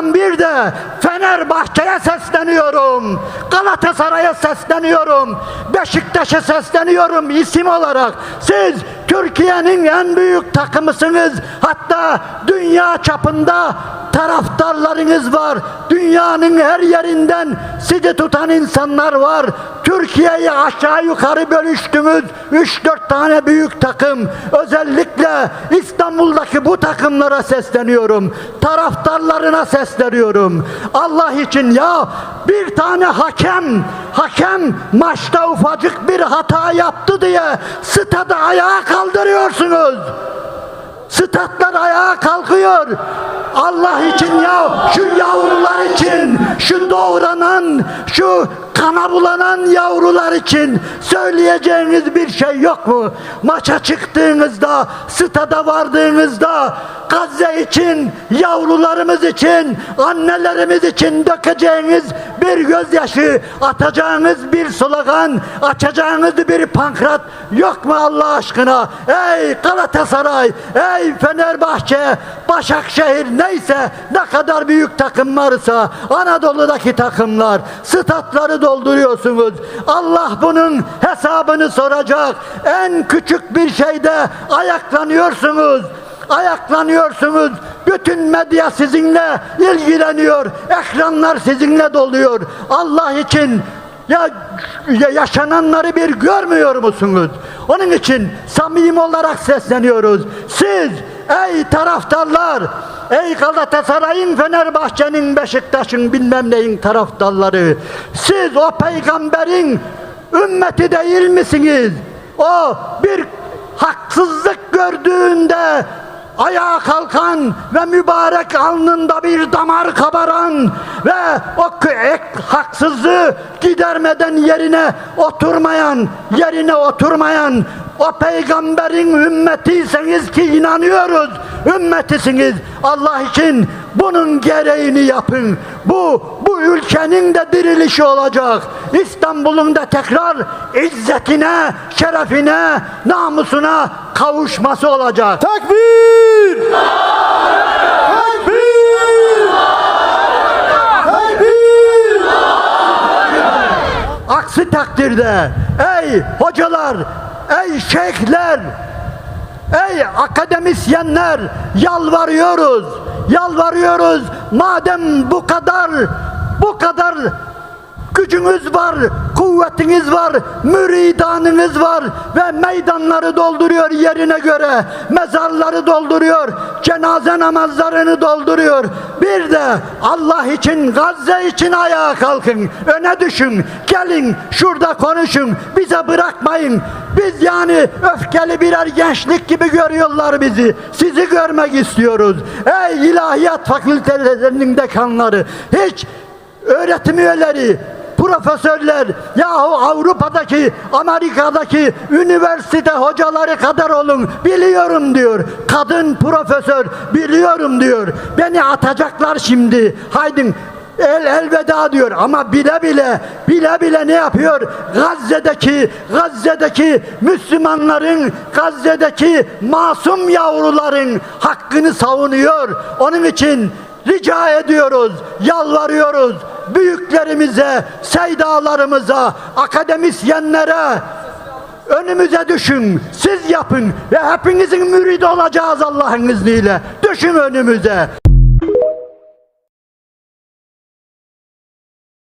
Buradan bir de Fenerbahçe'ye sesleniyorum. Galatasaray'a sesleniyorum. Beşiktaş'a sesleniyorum isim olarak. Siz Türkiye'nin en büyük takımısınız. Hatta dünya çapında taraftarlarınız var. Dünyanın her yerinden sizi tutan insanlar var. Türkiye'yi aşağı yukarı bölüştünüz. 3-4 tane büyük takım. Özellikle İstanbul'daki bu takımlara sesleniyorum. Taraftarlarına sesleniyorum. Allah için ya bir tane hakem hakem maçta ufacık bir hata yaptı diye stadı ayağa kaldırıyorsunuz. Statlar ayağa kalkıyor. Allah için ya şu yavrular için şu doğranan şu kana bulanan yavrular için söyleyeceğiniz bir şey yok mu? Maça çıktığınızda stada vardığınızda Gazze için yavrularımız için annelerimiz için dökeceğiniz bir gözyaşı atacağınız bir slogan açacağınız bir pankrat yok mu Allah aşkına ey Galatasaray ey Fenerbahçe Başakşehir neyse ne kadar büyük takım varsa Anadolu'daki takımlar statları dolduruyorsunuz Allah bunun hesabını soracak en küçük bir şeyde ayaklanıyorsunuz ayaklanıyorsunuz. Bütün medya sizinle ilgileniyor. Ekranlar sizinle doluyor. Allah için ya, ya yaşananları bir görmüyor musunuz? Onun için samimi olarak sesleniyoruz. Siz ey taraftarlar, ey Galatasaray'ın, Fenerbahçe'nin, Beşiktaş'ın bilmem neyin taraftarları. Siz o peygamberin ümmeti değil misiniz? O bir haksızlık gördüğünde ayağa kalkan ve mübarek alnında bir damar kabaran ve o haksızlığı gidermeden yerine oturmayan, yerine oturmayan o peygamberin ümmetiyseniz ki inanıyoruz ümmetisiniz. Allah için bunun gereğini yapın. Bu bu ülkenin de dirilişi olacak. İstanbul'un da tekrar izzetine, şerefine, namusuna kavuşması olacak. Takbir! Takbir! Takbir! Aksi takdirde ey hocalar, ey şeyhler, ey akademisyenler yalvarıyoruz. Yalvarıyoruz. Madem bu kadar bu kadar gücünüz var, kuvvetiniz var, müridanınız var ve meydanları dolduruyor yerine göre, mezarları dolduruyor, cenaze namazlarını dolduruyor. Bir de Allah için, Gazze için ayağa kalkın, öne düşün, gelin şurada konuşun, bize bırakmayın. Biz yani öfkeli birer gençlik gibi görüyorlar bizi. Sizi görmek istiyoruz. Ey ilahiyat fakültelerinin dekanları, hiç öğretim üyeleri, profesörler yahu Avrupa'daki Amerika'daki üniversite hocaları kadar olun biliyorum diyor kadın profesör biliyorum diyor beni atacaklar şimdi haydin el elveda diyor ama bile bile bile bile ne yapıyor Gazze'deki Gazze'deki Müslümanların Gazze'deki masum yavruların hakkını savunuyor onun için rica ediyoruz yalvarıyoruz büyüklerimize, seydalarımıza, akademisyenlere önümüze düşün, siz yapın ve hepinizin müridi olacağız Allah'ın izniyle. Düşün önümüze.